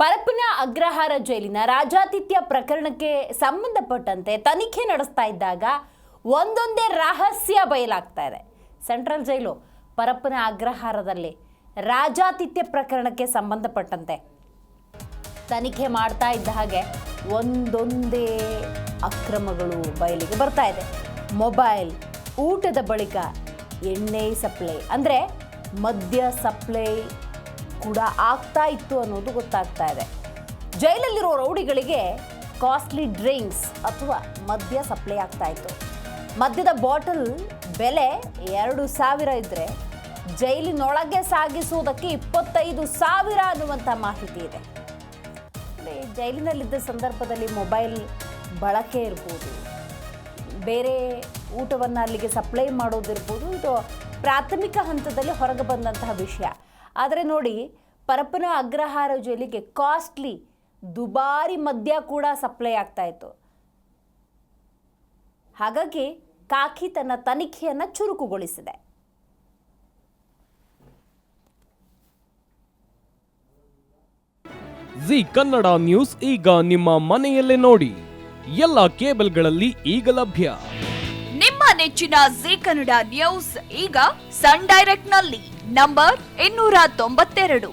ಪರಪ್ಪನ ಅಗ್ರಹಾರ ಜೈಲಿನ ರಾಜಾತಿಥ್ಯ ಪ್ರಕರಣಕ್ಕೆ ಸಂಬಂಧಪಟ್ಟಂತೆ ತನಿಖೆ ನಡೆಸ್ತಾ ಇದ್ದಾಗ ಒಂದೊಂದೇ ರಹಸ್ಯ ಬಯಲಾಗ್ತಾ ಇದೆ. ಸೆಂಟ್ರಲ್ ಜೈಲು ಪರಪ್ಪನ ಅಗ್ರಹಾರದಲ್ಲಿ ರಾಜಾತಿಥ್ಯ ಪ್ರಕರಣಕ್ಕೆ ಸಂಬಂಧಪಟ್ಟಂತೆ ತನಿಖೆ ಮಾಡ್ತಾ ಇದ್ದ ಹಾಗೆ ಒಂದೊಂದೇ ಅಕ್ರಮಗಳು ಬಯಲಿಗೆ ಬರ್ತಾ ಇದೆ. ಮೊಬೈಲ್ ಊಟದ ಬಳಿಕ ಎಣ್ಣೆ ಸಪ್ಲೈ ಅಂದರೆ ಮದ್ಯ ಸಪ್ಲೈ ಕೂಡ ಆಗ್ತಾ ಇತ್ತು ಅನ್ನೋದು ಗೊತ್ತಾಗ್ತಾ ಇದೆ. ಜೈಲಲ್ಲಿರೋ ರೌಡಿಗಳಿಗೆ ಕಾಸ್ಟ್ಲಿ ಡ್ರಿಂಕ್ಸ್ ಅಥವಾ ಮದ್ಯ ಸಪ್ಲೈ ಆಗ್ತಾ ಇತ್ತು. ಮದ್ಯದ ಬಾಟಲ್ ಬೆಲೆ ಎರಡು ಸಾವಿರ ಇದ್ದರೆ ಜೈಲಿನೊಳಗೆ ಸಾಗಿಸುವುದಕ್ಕೆ ಇಪ್ಪತ್ತೈದು ಸಾವಿರ ಅನ್ನುವಂಥ ಮಾಹಿತಿ ಇದೆ. ಜೈಲಿನಲ್ಲಿದ್ದ ಸಂದರ್ಭದಲ್ಲಿ ಮೊಬೈಲ್ ಬಳಕೆ ಇರ್ಬೋದು. ಬೇರೆ ಊಟವನ್ನು ಅಲ್ಲಿಗೆ ಸಪ್ಲೈ ಮಾಡೋದಿರ್ಬೋದು. ಇದು ಪ್ರಾಥಮಿಕ ಹಂತದಲ್ಲಿ ಹೊರಗೆ ಬಂದಂತಹ ವಿಷಯ. ಆದರೆ ನೋಡಿ ಪರಪ್ಪನ ಅಗ್ರಹಾರ ಜೊಲಿಗೆ ಕಾಸ್ಟ್ಲಿ ದುಬಾರಿ ಮದ್ಯ ಕೂಡ ಸಪ್ಲೈ ಆಗ್ತಾ ಇತ್ತು. ಹಾಗಾಗಿ ಕಾಕಿ ತನ್ನ ತನಿಖೆಯನ್ನು ಚುರುಕುಗೊಳಿಸಿದೆ. ಜಿ ಕನ್ನಡ ನ್ಯೂಸ್ ಈಗ ನಿಮ್ಮ ಮನೆಯಲ್ಲೇ ನೋಡಿ. ಎಲ್ಲ ಕೇಬಲ್ಗಳಲ್ಲಿ ಈಗ ಲಭ್ಯ. ನಿಮ್ಮ ನೆಚ್ಚಿನ ಜಿ ಕನ್ನಡ ನ್ಯೂಸ್ ಈಗ ಸನ್ ಡೈರೆಕ್ಟ್ನಲ್ಲಿ ನಂಬರ್ ಇನ್ನೂರ ತೊಂಬತ್ತೆರಡು.